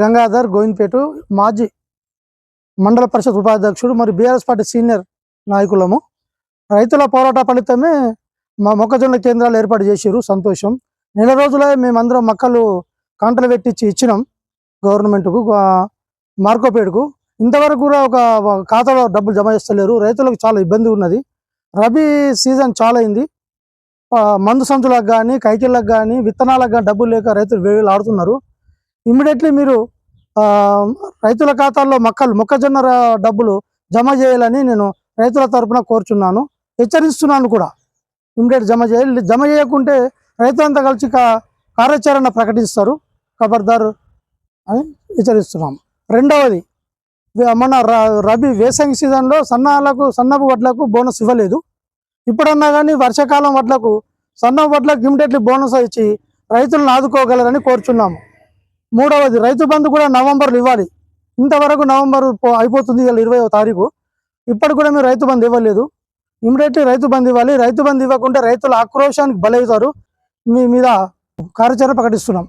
గంగాధర్ గోవింద్పేటు మాజీ మండల పరిషత్ ఉపాధ్యక్షుడు మరి బీఆర్ఎస్ పార్టీ సీనియర్ నాయకులము. రైతుల పోరాట ఫలితమే మా మొక్కజొన్న కేంద్రాలు ఏర్పాటు చేశారు సంతోషం. నెల రోజులే మేమందరం మొక్కలు కాంటలు పెట్టించి ఇచ్చినాం గవర్నమెంట్కు ఆ, మార్కోపేటకు. ఇంతవరకు కూడా ఒక ఖాతాలో డబ్బులు జమ చేస్తలేరు. రైతులకు చాలా ఇబ్బంది ఉన్నది. రబీ సీజన్ చాలా అయింది మందు సంచులకు కానీ కైకిళ్ళకు కానీ విత్తనాలకు కానీ డబ్బులు లేక రైతులు వేలు ఆడుతున్నారు ఇమ్మీడియట్లీ మీరు రైతుల ఖాతాల్లో మొక్కలు మొక్కజొన్న డబ్బులు జమ చేయాలని నేను రైతుల తరపున కోరుచున్నాను. హెచ్చరిస్తున్నాను కూడా. ఇమ్మీడియట్ జమ చేయాలి జమ చేయకుంటే రైతులంతా కలిసి కార్యాచరణ ప్రకటిస్తారు. ఖబర్దార్ అని హెచ్చరిస్తున్నాం. రెండవది మన ర- రబీ వేసంగి సీజన్లో సన్నాలకు సన్నపు వడ్లకు బోనస్ ఇవ్వలేదు. ఇప్పుడన్నా కానీ వర్షాకాలం వడ్లకు సన్నపు వడ్లకు ఇమ్మీడియట్లీ బోనస్ ఇచ్చి రైతులను ఆదుకోగలరని కోరుచున్నాము. మూడవది రైతు బంధు కూడా నవంబర్లో ఇవ్వాలి. ఇంతవరకు నవంబర్ అయిపోతుంది ఇవాళ ఇరవై తారీఖు. ఇప్పటికి కూడా మేము రైతు బంధు ఇవ్వలేదు. ఇమీడియట్లీ రైతు బంధు ఇవ్వాలి. రైతు బంధు ఇవ్వకుంటే రైతుల ఆక్రోశానికి బలవుతారు మీ మీద కార్యాచరణ ప్రకటిస్తున్నాం.